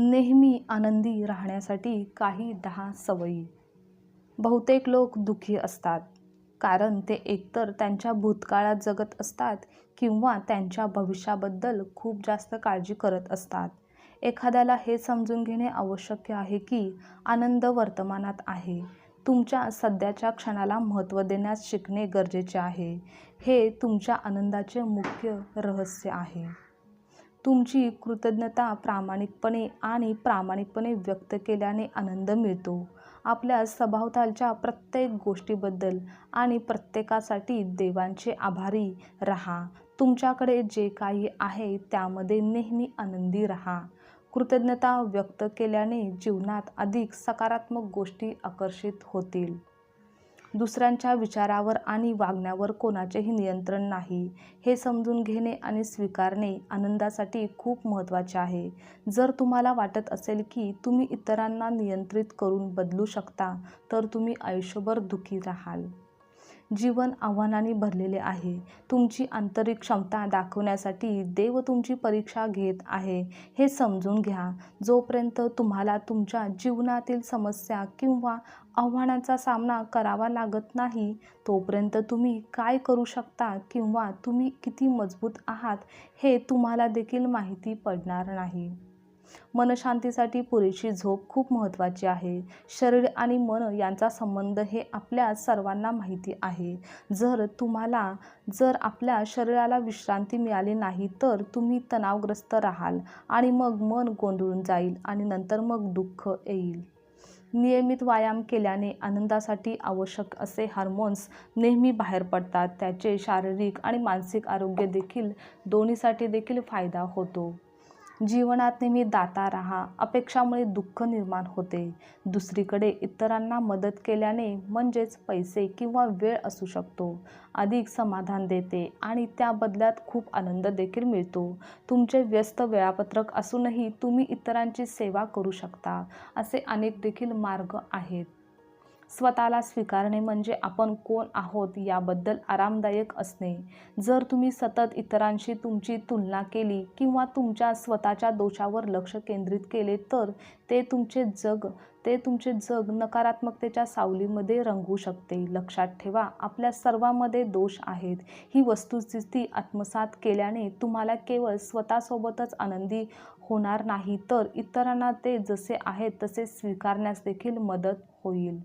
नेहमी आनंदी राहण्यासाठी काही दहा सवयी. बहुतेक लोक दुःखी असतात कारण ते एकतर त्यांच्या भूतकाळात जगत असतात किंवा त्यांच्या भविष्याबद्दल खूप जास्त काळजी करत असतात. एखाद्याला हे समजून घेणे आवश्यक आहे की आनंद वर्तमानात आहे. तुमच्या सध्याच्या क्षणाला महत्त्व देण्यास शिकणे गरजेचे आहे. हे तुमच्या आनंदाचे मुख्य रहस्य आहे. तुमची कृतज्ञता प्रामाणिकपणे आणि प्रामाणिकपणे व्यक्त केल्याने आनंद मिळतो. आपल्या सभोवतालच्या प्रत्येक गोष्टीबद्दल आणि प्रत्येकासाठी देवांचे आभारी राहा. तुमच्याकडे जे काही आहे त्यामध्ये नेहमी आनंदी रहा. कृतज्ञता व्यक्त केल्याने जीवनात अधिक सकारात्मक गोष्टी आकर्षित होतील. दुसऱ्यांच्या विचारावर आणि वागण्यावर कोणाचेही नियंत्रण नाही. हे समजून घेणे आणि स्वीकारणे आनंदासाठी खूप महत्त्वाचे आहे. जर तुम्हाला वाटत असेल की तुम्ही इतरांना नियंत्रित करून बदलू शकता तर तुम्ही आयुष्यभर दुःखी राहाल. जीवन आव्हानांनी भरलेले आहे. तुमची आंतरिक क्षमता दाखवण्यासाठी देव तुमची परीक्षा घेत आहे. हे समजून घ्या. जोपर्यंत तुम्हाला तुमच्या जीवनातील समस्या किंवा आव्हानांचा सामना करावा लागत नाही तोपर्यंत तुम्ही काय करू शकता किंवा तुम्ही किती मजबूत आहात हे तुम्हाला देखील माहिती पडणार नाही. मनशांतीसाठी पुरेशी झोप खूप महत्त्वाची आहे. शरीर आणि मन यांचा संबंध हे आपल्या सर्वांना माहिती आहे. जर तुम्हाला जर आपल्या शरीराला विश्रांती मिळाली नाही तर तुम्ही तणावग्रस्त राहाल आणि मग मन गोंधळून जाईल आणि नंतर मग दुःख येईल. नियमित व्यायाम केल्याने आनंदासाठी आवश्यक असे हार्मोन्स नेहमी बाहेर पडतात. त्याचे शारीरिक आणि मानसिक आरोग्य देखील दोन्हीसाठी देखील फायदा होतो. जीवनात नेहमी दाता राहा अपेक्षामुळे दुःख निर्माण होते. दुसरीकडे इतरांना मदत केल्याने म्हणजेच पैसे किंवा वेळ असू शकतो. अधिक समाधान देते आणि त्या बदल्यात खूप आनंद देखील मिळतो. तुमचे व्यस्त वेळापत्रक असूनही तुम्ही इतरांची सेवा करू शकता असे अनेक देखील मार्ग आहेत. स्वतःला स्वीकारणे म्हणजे आपण कोण आहोत याबद्दल आरामदायक असणे. जर तुम्ही सतत इतरांशी तुमची तुलना केली किंवा तुमच्या स्वतःच्या दोषावर लक्ष केंद्रित केले तर ते तुमचे जग ते तुमचे जग नकारात्मकतेच्या सावलीमध्ये रंगू शकते. लक्षात ठेवा आपल्या सर्वांमध्ये दोष आहेत. ही वस्तुस्थिती आत्मसात केल्याने तुम्हाला केवळ स्वतःसोबतच आनंदी होणार नाही तर इतरांना ते जसे आहेत तसे स्वीकारण्यास देखील मदत होईल.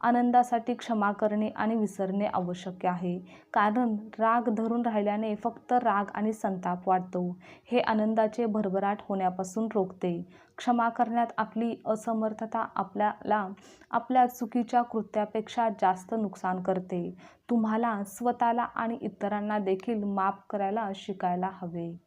आनंदासाठी क्षमा करणे आणि विसरणे आवश्यक आहे. कारण राग धरून राहिल्याने फक्त राग आणि संताप वाढतो. हे आनंदाचे भरभराट होण्यापासून रोखते. क्षमा करण्यात आपली असमर्थता आपल्याला आपल्या चुकीच्या कृत्यापेक्षा जास्त नुकसान करते. तुम्हाला स्वतःला आणि इतरांना देखील माफ करायला शिकायला हवे.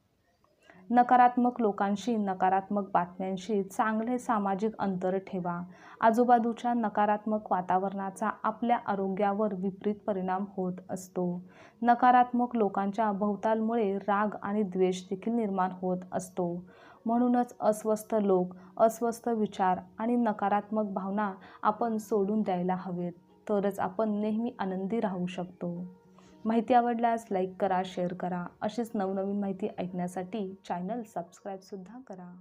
नकारात्मक लोकांशी नकारात्मक बातम्यांशी चांगले सामाजिक अंतर ठेवा. आजूबाजूच्या नकारात्मक वातावरणाचा आपल्या आरोग्यावर विपरीत परिणाम होत असतो. नकारात्मक लोकांच्या भोवतालमुळे राग आणि द्वेष देखील निर्माण होत असतो. म्हणूनच अस्वस्थ लोक अस्वस्थ विचार आणि नकारात्मक भावना आपण सोडून द्यायला हवेत तरच आपण नेहमी आनंदी राहू शकतो. माहिती आवडल्यास लाईक करा शेअर करा. अशीच नवनवीन माहिती ऐकण्यासाठी चॅनल सबस्क्राईबसुद्धा करा.